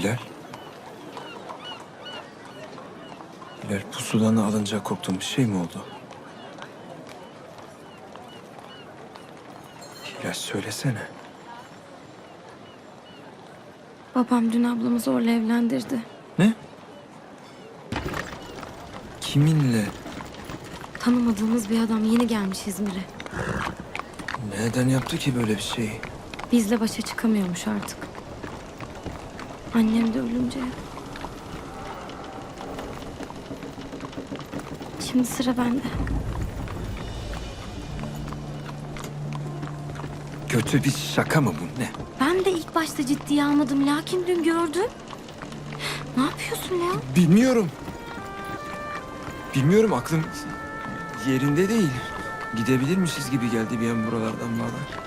Hilal. Hilal pusudan alınca korktuğun bir şey mi oldu? Hilal söylesene. Babam dün ablamı zorla evlendirdi. Ne? Kiminle? Tanımadığımız bir adam yeni gelmiş İzmir'e. Neden yaptı ki böyle bir şeyi? Bizle başa çıkamıyormuş artık. Annem de ölünce. Şimdi sıra bende. Kötü bir şaka mı bu ne? Ben de ilk başta ciddiye almadım. Lakin dün gördüm. Ne yapıyorsun ya? Bilmiyorum. Bilmiyorum aklım yerinde değil. Gidebilirmişiz gibi geldi bir an buralardan bağlar.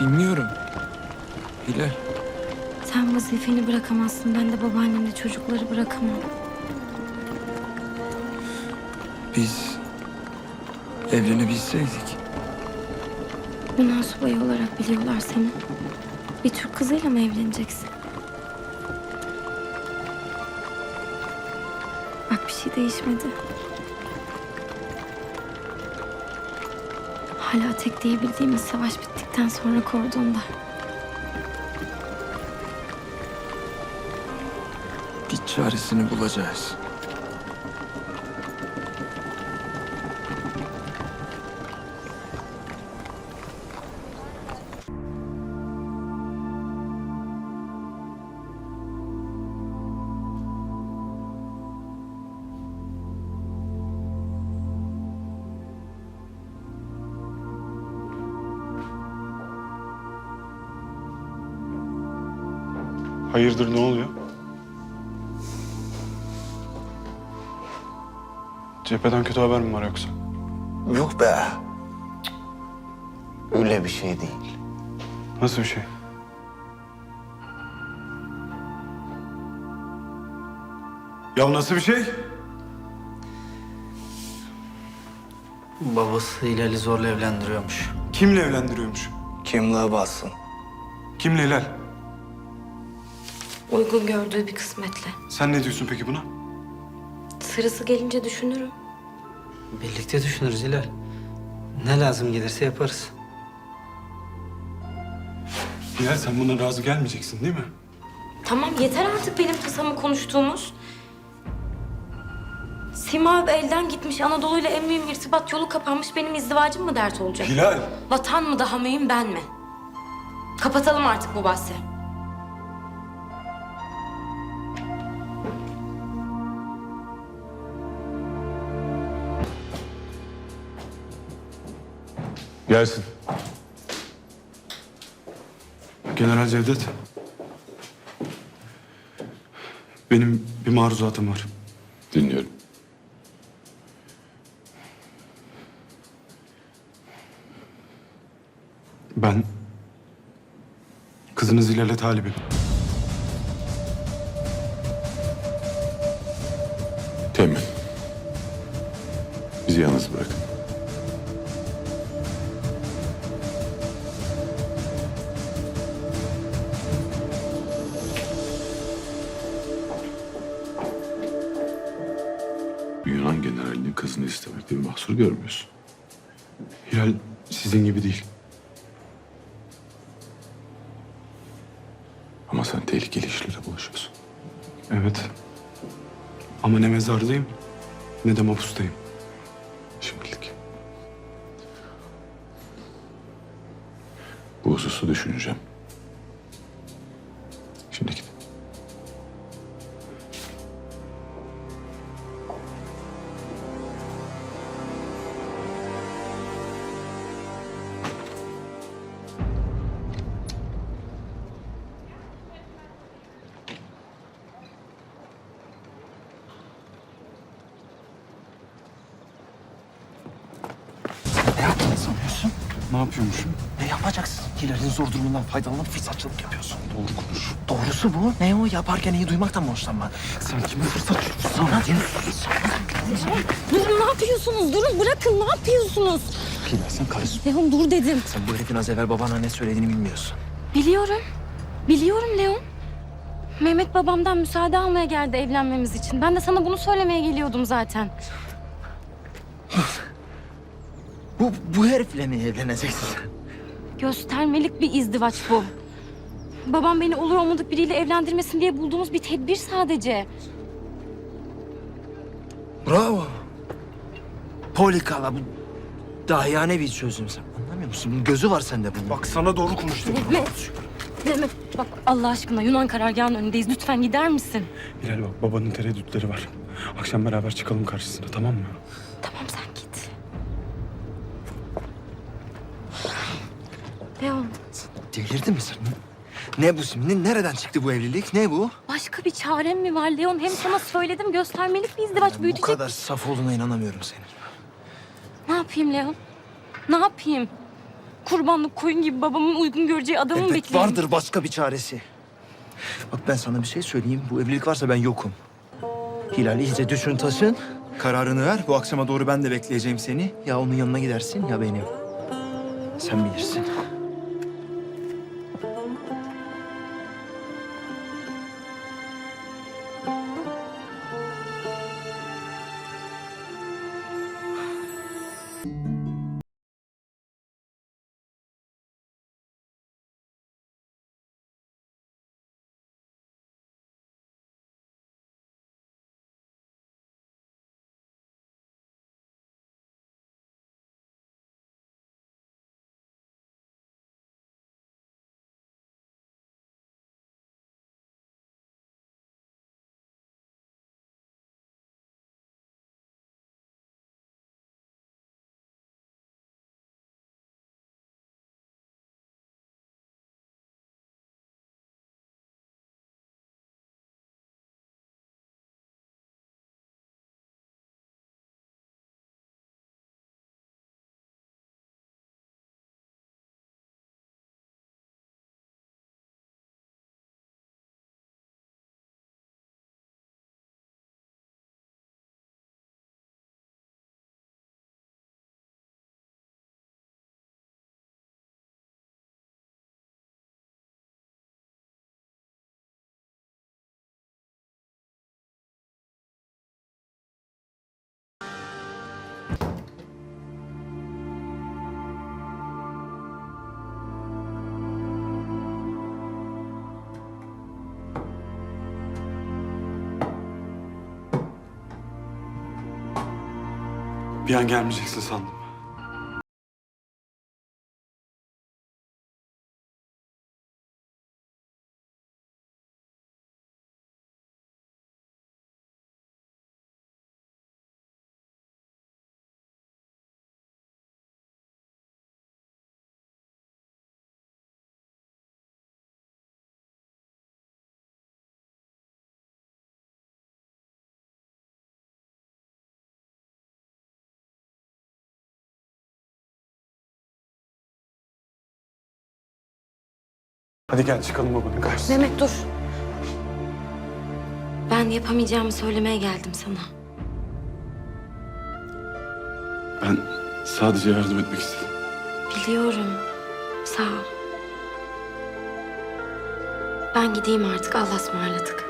Bilmiyorum. Hilal. Sen vazifeni bırakamazsın. Ben de babaannemle çocukları bırakamam. Biz evlenebilseydik. Yunan subayı olarak biliyorlar seni. Bir Türk kızıyla mı evleneceksin? Bak bir şey değişmedi. Hala tek diyebildiğimiz savaş bittikten sonra kordonda. Bir çaresini bulacağız. Hayırdır ne oluyor? Cepheden kötü haber mi var yoksa? Yok be. Öyle bir şey değil. Nasıl bir şey? Ya nasıl bir şey? Babası Hilal'i zorla evlendiriyormuş. Kimle evlendiriyormuş? Kimliğe bassın. Kimle Hilal? Uygun gördüğü bir kısmetle. Sen ne diyorsun peki buna? Sırası gelince düşünürüm. Birlikte düşünürüz Hilal. Ne lazım gelirse yaparız. Hilal sen buna razı gelmeyeceksin değil mi? Tamam yeter artık benim kısamı konuştuğumuz. Sima elden gitmiş Anadolu'yla en mühim irtibat yolu kapanmış benim izdivacım mı dert olacak? Hilal! Vatan mı daha mühim ben mi? Kapatalım artık bu bahsi. Gelsin. General Cevdet. Benim bir maruzatım var. Dinliyorum. Ben kızınız Hilal'e talibim. Temin. Bizi yalnız bırakın. Generalinin kızını istemekte bir mahsur görmüyorsun. Hilal sizin gibi değil. Ama sen tehlikeli işlere bulaşıyorsun. Evet. Ama ne mezardayım ne de mapustayım. Şimdilik. Bu hususu düşüneceğim. Sanıyorsun? Ne yapıyormuşum? Ne yapacaksın? Hilal'in zor durumundan faydalanıp fırsatçılık yapıyorsun. Doğru konuş. Doğrusu bu. Ne o? Yaparken iyi duymaktan mı hoşlanma? Sen kime fırsat Sana değil. Durun ne yapıyorsunuz? Durun bırakın ne yapıyorsunuz? Hilal sen karışma. Leon dur dedim. Sen bu herifin az evvel babana ne söylediğini bilmiyorsun. Biliyorum. Biliyorum Leon. Mehmet babamdan müsaade almaya geldi evlenmemiz için. Ben de sana bunu söylemeye geliyordum zaten. Bu, bu herifle mi evleneceksin sen? Göstermelik bir izdivaç bu. Babam beni olur olmadık biriyle evlendirmesin diye bulduğumuz bir tedbir sadece. Bravo. Polikala bu dahiyane bir çözüm sen. Anlamıyor musun? Gözü var sende bunun. Bak sana doğru konuştum. Mehmet. Mehmet bak Allah aşkına Yunan karargahının önündeyiz. Lütfen gider misin? Hilal bak babanın tereddütleri var. Akşam beraber çıkalım karşısına tamam mı? Tamam sen Leon Delirdin mi sen? Ne bu şimdi? Nereden çıktı bu evlilik? Ne bu? başka bir çarem mi var Leon? Hem sana söyledim göstermelik bir izdivaç Bu büyütecek. kadar saf olduğuna inanamıyorum senin. Ne yapayım Leon? Ne yapayım? Kurbanlık koyun gibi babamın uygun göreceği adamı mı Elbet bekleyeyim? vardır başka bir çaresi. Bak ben sana bir şey söyleyeyim. Bu evlilik varsa ben yokum. Hilal iyice düşün taşın. Kararını ver. Bu akşama doğru ben de bekleyeceğim seni. Ya onun yanına gidersin ya benim. Sen bilirsin. Bir an gelmeyeceksin sandım. Hadi gel çıkalım babanın karşısına. Mehmet dur. Ben yapamayacağımı söylemeye geldim sana. Ben sadece yardım etmek istedim. Biliyorum. Sağ ol. Ben gideyim artık. Allah'a ısmarladık.